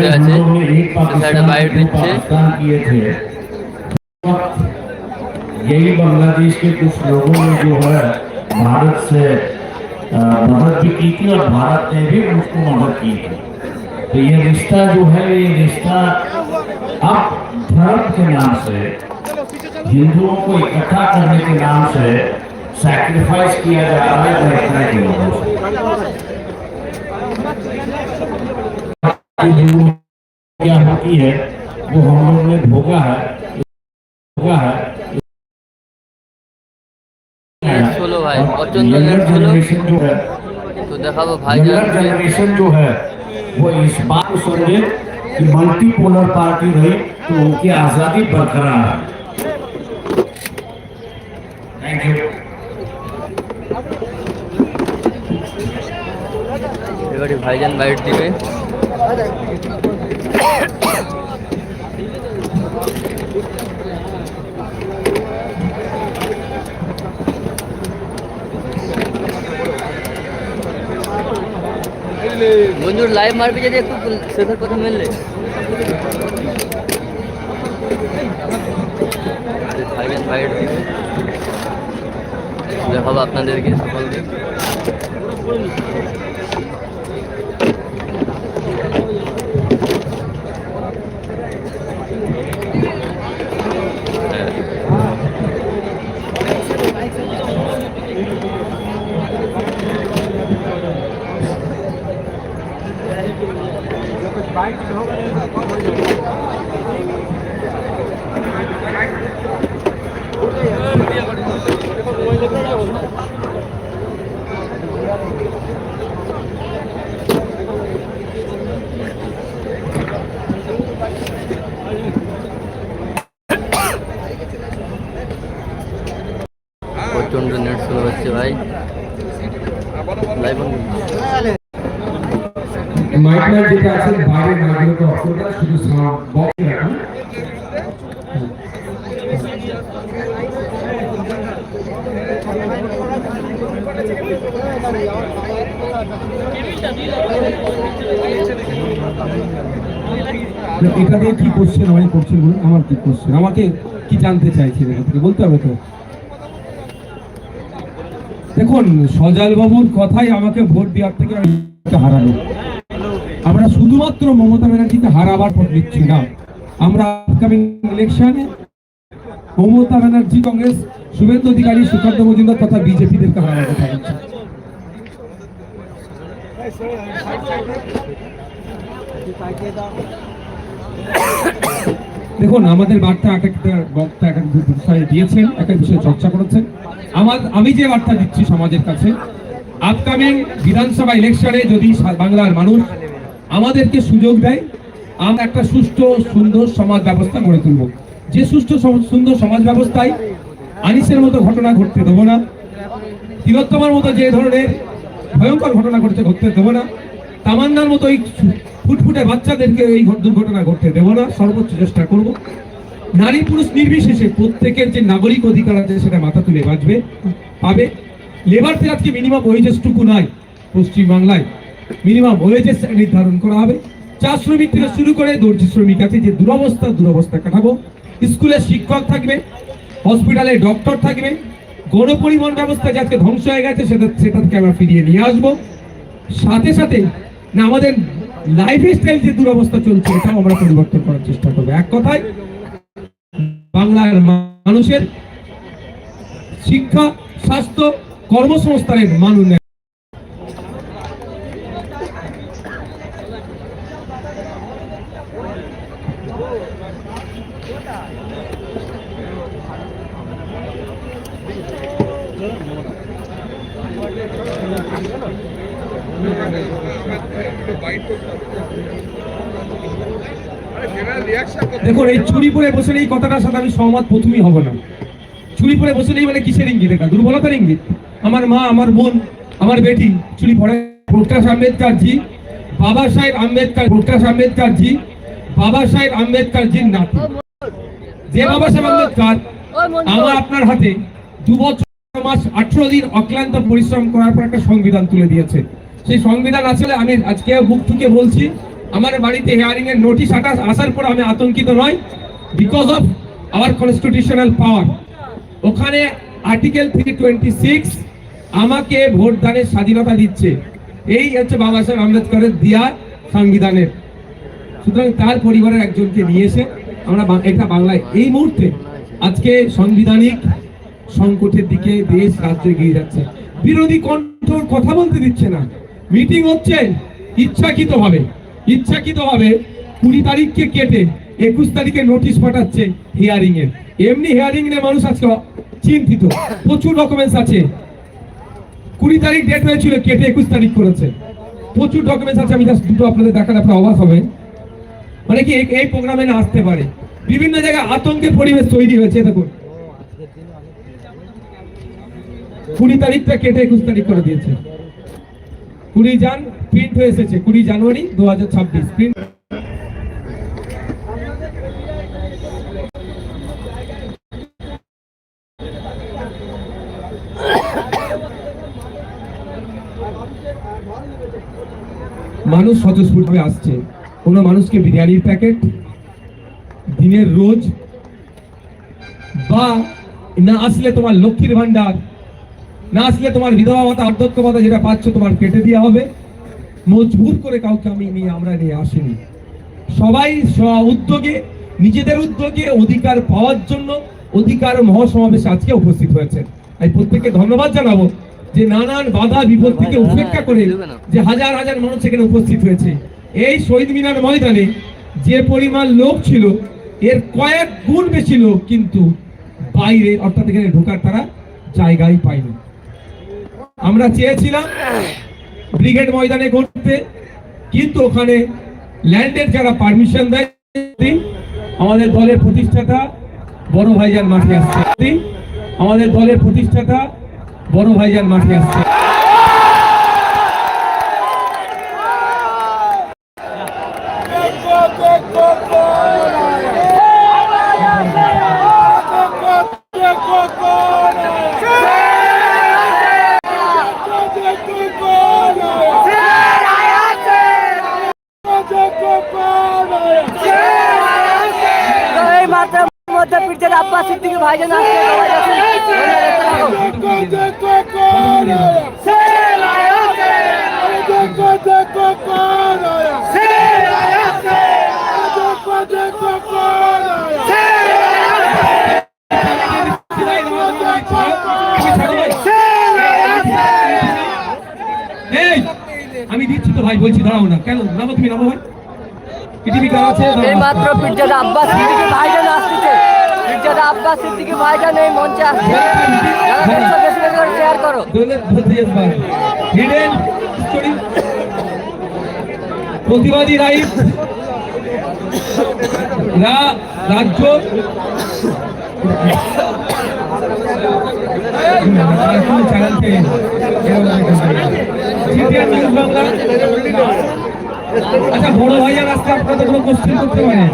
বসে আছে हम लोग ने एक সে সাইডে पाकिस्तान বাইট दो দিচ্ছে पाकिस्तान किए थे वक्त यही बांग्लादेश के कुछ लोगों ने जो है भारत से अ, मदद भी की थी और भारत ने भी उसको मदद की थी तो ये रिश्ता जो है ये रिश्ता अब धर्म के नाम से हिंदुओं को इकट्ठा करने के नाम से सैक्रिफाइस किया जा रहा है घटना के लोगों से हिंदुओं क्या होती है वो हम लोग ने भोगा है भोगा है নেট ষোলো ভাই প্রচন্ড यंगर নেট ষোলো जनरेशन जो है তো দেখাবো ভাই यंगर जनरेशन जो है वो इस बात को समझे कि मल्टीपोलर पार्टी रही तो उनकी आजादी बरकरार है थैंक यू এবারে ভাইজান বাইট দিবে বন্ধুর লাইভ মারবে যদি একটু শেখের কথা মিললে ভাইজান বাইট দিবে দেখাবো আপনাদেরকে সকলকে প্রচণ্ড নেট স্লো হচ্ছে ভাই লাইভ মাইকনার যেটা আছে বাইরের মাইকগুলোকে অফ করে দেন, শুধু সাউন্ড বক্স রাখুন এটা দিয়ে কি কোশ্চেন আমাকে করছেন বলুন, আমার কি কোশ্চেন আমাকে কি জানতে চাইছেন এখান থেকে? বলতে হবে তো। দেখুন সজাল বাবুর কথাই আমাকে ভোট দেওয়ার থেকে হারালো। আমরা শুধুমাত্র মমতা ব্যানার্জিকে হারাবার ভোট দিচ্ছি না। আমরা আপকামিং ইলেকশনে মমতা ব্যানার্জি, কংগ্রেস, শুভেন্দু অধিকারী, সুকান্ত মজুমদার তথা বিজেপিদেরকে হারাবার কথা বলছি। দেখুন, আমাদের বার্তা এক একটা বক্তা এক এক বিষয়ে দিয়েছেন, এক এক বিষয়ে চর্চা করেছেন। আমার, আমি যে বার্তা দিচ্ছি সমাজের কাছে আপকামিং বিধানসভা ইলেকশনে যদি বাংলার মানুষ আমাদেরকে সুযোগ দেয়, আমরা একটা সুষ্ঠু, সুন্দর সমাজ ব্যবস্থা গড়ে তুলব। যে সুষ্ঠু সুন্দর সমাজ ব্যবস্থায় আনিসের মতো ঘটনা ঘটতে দেবো না, তিলোত্তমার মতো যে ধরনের ভয়ঙ্কর ঘটনা ঘটতে ঘটতে দেবো না, তামান্নার মতো এই ফুটফুটে বাচ্চাদেরকে এই ঘট- দুর্ঘটনা ঘটতে দেবো না, সর্বোচ্চ চেষ্টা করব। নারী পুরুষ নির্বিশেষে প্রত্যেকের যে নাগরিক অধিকার আছে সেটা মাথা তুলে বাঁচবে, পাবে। লেবারদের আজকে মিনিমাম ওয়েজেসটুকু নাই পশ্চিমবাংলায় মিনিমাম ওয়েজেস নির্ধারণ করা হবে। চা শ্রমিক থেকে শুরু করে দর্জি শ্রমিক আছে, যে দুরবস্থা দুরবস্থা কাটাবো। স্কুলে শিক্ষক থাকবে হসপিটালে ডক্টর থাকবে। গণপরিবহন ব্যবস্থা যাতে ধ্বংস হয়ে গেছে, সেটা সেটা থেকে আমরা ফিরিয়ে নিয়ে আসব। সাথে সাথে না, আমাদের লাইফ স্টাইল যে দুরবস্থা চলছে, এটাও আমরা পরিবর্তন করার চেষ্টা করব। এক কথায়, বাংলার মানুষের শিক্ষা, স্বাস্থ্য, কর্মসংস্থানের মান উন্নয়ন দেখুন এই চুরি পরে বসে এই কথাটার সাথে আমি সহমত প্রথমেই হব না। চুরি পরে বসে নেই মানে কিসের ইঙ্গিত এটা? দুর্বলতার ইঙ্গিত। আমার মা আমার বোন আমার বেটি চুরি পরে প্রকাশ আম্বেদকর জি বাবা সাহেব আম্বেদকর প্রকাশ আম্বেদকর জি বাবা সাহেব আম্বেদকর জির নাতি যে বাবা সাহেব আম্বেদকর আমার আপনার হাতে দু বছর মাস আঠারো দিন অক্লান্ত পরিশ্রম করার পর একটা সংবিধান তুলে দিয়েছে। সেই সংবিধান আসলে আমি আজকে বুক ঠুকে বলছি, আমার বাড়িতে হিয়ারিং এর নোটিশ আটা আসার পর আমি আতঙ্কিত নয় because of our constitutional power ওখানে আর্টিকেল থ্রি টোয়েন্টি সিক্স আমাকে ভোটদানের স্বাধীনতা দিচ্ছে। এই হচ্ছে বাবা সাহেব আম্বেদকরের দেওয়া সংবিধানের। সুতরাং তার পরিবারের একজনকে নিয়ে এসে আমরা এটা বাংলায় এই মুহূর্তে আজকে সাংবিধানিক সংকটের দিকে দেশ রাজ্য এগিয়ে যাচ্ছে। বিরোধী কণ্ঠ কথা বলতে দিচ্ছে না। মিটিং হচ্ছে ইচ্ছাকৃত ভাবে ইচ্ছাকৃত ভাবে কুড়ি তারিখকে কেটে একুশ তারিখে নোটিশ পাঠাচ্ছে হিয়ারিং এর এমনি হিয়ারিং এর মানুষ আজকে চিন্তিত, প্রচুর ডকুমেন্টস আছে। কুড়ি তারিখ ডেট হয়েছিল, কেটে একুশ তারিখ করেছে। প্রচুর ডকুমেন্টস আছে, আমি জাস্ট দুটো আপনাদের দেখালে আপনার অবাক হবে। মানে কি এই প্রোগ্রামে না আসতে পারে। বিভিন্ন জায়গায় আতঙ্কের পরিবেশ তৈরি হয়েছে, দেখুন। কুড়ি তারিখটা কেটে একুশ তারিখ করে দিয়েছে। কুড়ি জান প্রিন্ট হয়ে এসেছে, কুড়ি জানুয়ারি দু হাজার ছাব্বিশ প্রিন্ট মানুষ স্বতঃস্ফূর্তভাবে আসছে। কোনো মানুষকে বিরিয়ানির প্যাকেট, দিনের রোজ, বা না আসলে তোমার লক্ষ্মীর ভান্ডার না আসলে তোমার বিধবা ভাতা অধ্যক্ষ ভাতা যেটা পাচ্ছ তোমার কেটে দেওয়া হবে। মজবুর করে কাউকে আমি নিয়ে আমরা নিয়ে আসিনি। সবাই উদ্যোগে নিজেদের উদ্যোগে অধিকার পাওয়ার জন্য অধিকার মহাসমাবেশে আজকে উপস্থিত হয়েছে। তাই প্রত্যেককে ধন্যবাদ জানাব যে নানান বাধা বিপদ থেকে উপেক্ষা করে যে হাজার হাজার মানুষ এখানে উপস্থিত হয়েছে। এই শহীদ মিনার ময়দানে যে পরিমাণ লোক ছিল এর কয়েক গুণ বেশি লোক কিন্তু বাইরে অর্থাৎ এখানে ঢোকার তারা জায়গাই পায়নি। আমরা চেয়েছিলাম ব্রিগেড ময়দানে করতে কিন্তু ওখানে ল্যান্ডের যারা পারমিশন দেয় আমাদের দলের প্রতিষ্ঠাতা বড় ভাইজান মাঠে আসছে। আমাদের দলের প্রতিষ্ঠাতা বড় ভাইজান মাঠে আসছে। পিঠের আব্বাস সিদ্দিকী ভাইজান আসছে আমি দিচ্ছি তো ভাই বলছি দাঁড়াও না। কেন? নামো তুমি নামো ভাই। পৃথিবী কার আছে? এই মাত্র পিঠের আব্বাস ভাইজান আসতেছে। পিঠের আব্বাস সিদ্দিকী ভাইজান এই মঞ্চে আসছে। যারা দেখছ বেশি বেশি শেয়ার করো। প্রতিবাদী রাইট রাজ্য। আচ্ছা বড় ভাইয়া রাস্তা আপনাদের কোনো কোশ্চেন করতে পারে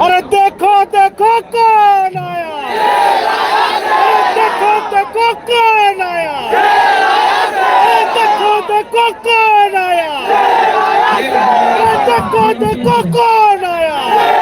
अरे देखो देखो कौन आया। देखो देखो कौन आया। देखो देखो कौन आया। देखो देखो कौन आया।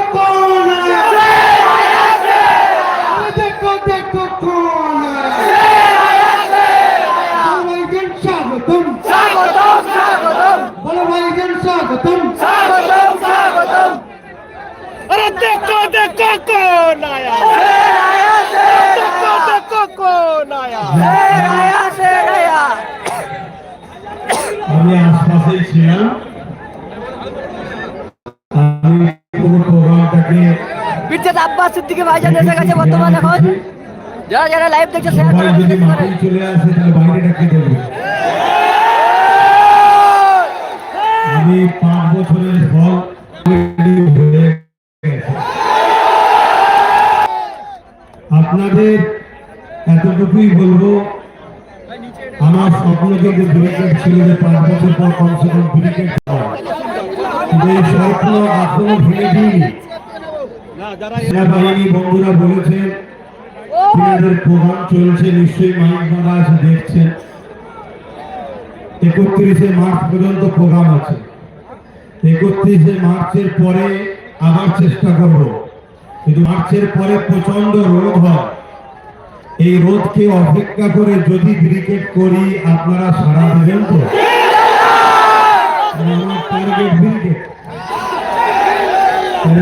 देखो देखो कौन आया देखो देखो कौन आया শের আয়া শের আয়া আমি আশপাশেই ছিলাম আমি পুরো প্রোগ্রামটাকে মির্জাদ আব্বাস সিদ্দিকী ভাইজান এসে গেছে বর্তমান এখন যারা যারা লাইভ দেখছে শেয়ার সবাই করে যদি দিতে পারে মাঠে চলে আসে তাহলে বাইরে ডাকে দেবে আমি পাঁচ আপনাদের এতটুকুই বলব, আমার স্বপ্ন কিন্তু ক্রিকেট ছিল যে পাঁচ বছর পর কমসে কম এই স্বপ্ন এখনও ভেঙে দিইনি। সেনাবাহিনী বন্ধুরা বলেছেন তিনাদের প্রোগ্রাম চলছে, নিশ্চয়ই আছে দেখছেন। একত্রিশে মার্চ পর্যন্ত প্রোগ্রাম আছে। একত্রিশে মার্চের পরে আবার চেষ্টা করব। কিন্তু মার্চের পরে প্রচণ্ড রোদ হয়। এই রোদকে অপেক্ষা করে যদি ক্রিকেট করি, আপনারা সারা দেবেন তো?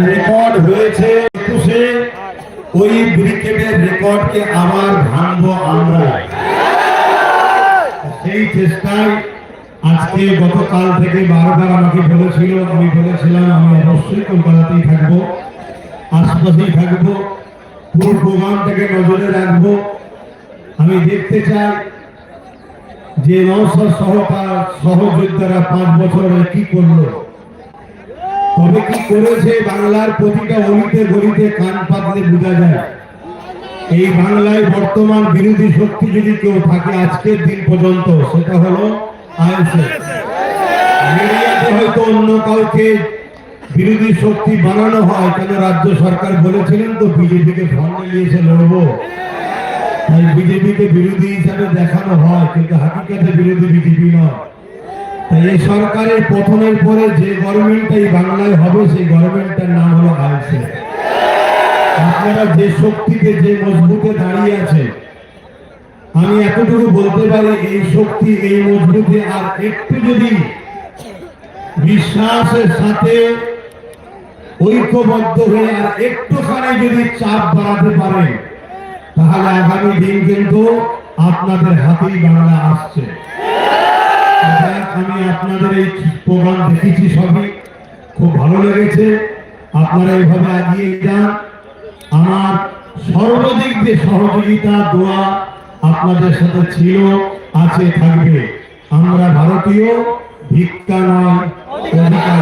রেকর্ড হয়েছে একুশে। ওই ব্রিকেটের রেকর্ডকে আবার ভাঙবো আমরা। সেই চেষ্টায় আজকে গতকাল থেকে বারবার আমাকে বলেছিল, আমি বলেছিলাম, আমি অবশ্যই কলকাতাতেই থাকব। আশপাশেই থাকব পুরো প্রোগ্রামটাকে নজরে রাখব। আমি দেখতে চাই যে নৌসার সহকার সহযোদ্ধারা পাঁচ বছরে কি করল। তবে কি করেছে বাংলার প্রতিটা অলিতে গলিতে কান পাতলে বোঝা যায়। এই বাংলায় বর্তমান বিরোধী শক্তি যদি কেউ থাকে আজকের দিন পর্যন্ত সেটা হলো আইএসএফ। মিডিয়াতে হয়তো অন্য কাউকে বিরোধী শক্তি বানানো হয়, কেন রাজ্য সরকার বলেছিলেন তো, বিজেপিকে ফন্ডে নিয়েছে লড়বো? তাই বিজেপিকে বিরোধী হিসাবে দেখানো হয়, কিন্তু হাকিকাতে বিরোধী বিজেপি নয়। তাই এই সরকারের পতনের পরে যে গভর্নমেন্টটা এই বাংলায় হবে, সেই গভর্নমেন্টটার নাম হলো আইসে আপনারা যে শক্তিতে যে মজবুতে দাঁড়িয়ে আছে, আমি এতটুকু বলতে পারি, এই শক্তি, এই মজবুতে আর একটু যদি বিশ্বাসের সাথে ঐক্যবদ্ধ হয়ে আর একটুখানি যদি চাপ বাড়াতে পারে তাহলে আগামী দিন কিন্তু আপনাদের হাতেই বাংলা আসছে। আমি আপনাদের এই প্রোগ্রাম দেখেছি সবই। খুব ভালো লেগেছে। আপনারা এইভাবে এগিয়ে যান। আমার সর্বদিক দিয়ে সহযোগিতা, দোয়া আপনাদের সাথে ছিল, আছে, থাকবে। আমরা ভারতীয় ভিক্ষা নয়, অধিকার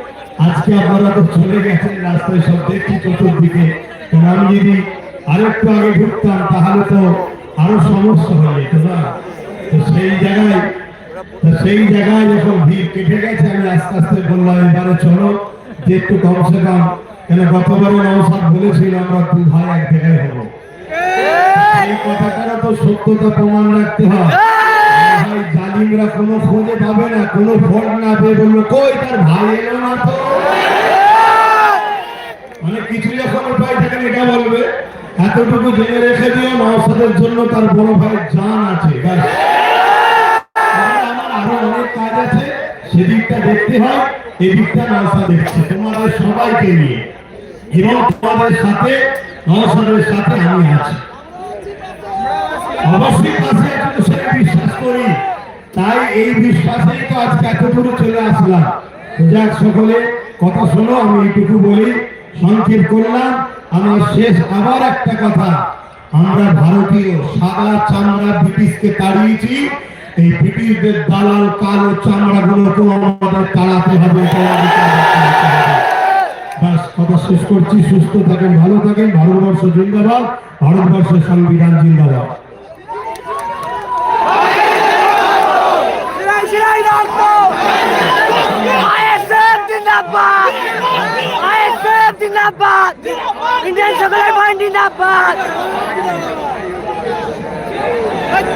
আজকে আপনারা তো চলে গেছেন রাস্তায় সব দেখছি চতুর্দিকে। আমি যদি আরেকটু আগে ঢুকতাম তাহলে তো আরও সমস্যা হয়ে যেত না? তো সেই জায়গায় সেই জায়গায় যখন ভিড় কেটে গেছে আমি আস্তে আস্তে বললাম এবারে চলো যে একটু কমসে কম। কেন গতবারে নৌসাদ বলেছিল আমরা দু ভাই এক জায়গায় হব। এই কথাটা তো সত্যতা প্রমাণ রাখতে হয়। জালিমরা কোনো খোঁজে পাবে না কোনো ফোন না পেয়ে বলল কই তার ভাই এলো না তো? মানে কিছু যখন উপায় থাকে এটা বলবে, এতটুকু জেনে রেখে দিও নওসাদের জন্য তার বড় ভাইয়ের জান আছে আমার আরও অনেক কাজ আছে, সেদিকটা দেখতে হয়, এদিকটা নওসা দেখছে। তোমাদের সবাইকে নিয়ে। এবং তোমাদের সাথে নওসাদের সাথে আমি আছি। অবশ্যই পাশে আছে সেটা বিশ্বাস করি। তাই এই বিশ্বাসেই তো আজকে এত চলে আসলাম। যাক সকলে, কথা শোনো, আমি এইটুকু বলি। সংক্ষেপ করলাম আমার শেষ আবার একটা কথা। আমরা ভারতীয় সাদা চামড়া ব্রিটিশকে তাড়িয়েছি। এই ব্রিটিশদের দালাল কালো চামড়া গুলোকেও আমাদের তাড়াতে হবে। ব্যাস, কথা শেষ করছি। সুস্থ থাকেন, ভালো থাকেন। ভারতবর্ষ জিন্দাবাদ, ভারতবর্ষের সংবিধান জিন্দাবাদ। জিন্দাবাদ। জিন্দাবাদ। ইন্ডিয়ান সকলের পয়েন্ট জিন্দাবাদ।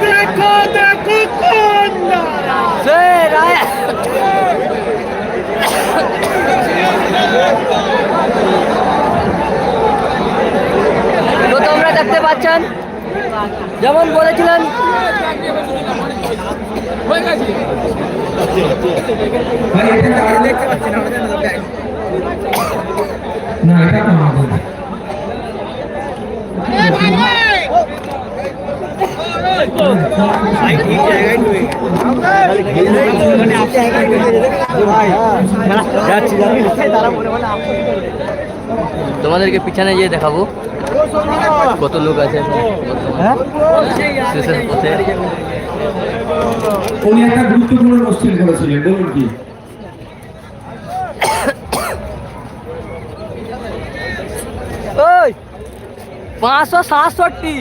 দেখো দেখো কন্যা তো তোমরা দেখতে পাচ্ছেন, যেমন বলেছিলেন হয়ে গেছে না এটা তো আমাদের তোমাদেরকে পিছনে গিয়ে দেখাবো। কত লোক আছে উনি একটা গুরুত্বপূর্ণ করেছিলেন বলুন কি? पाँच सौ सात सौ टी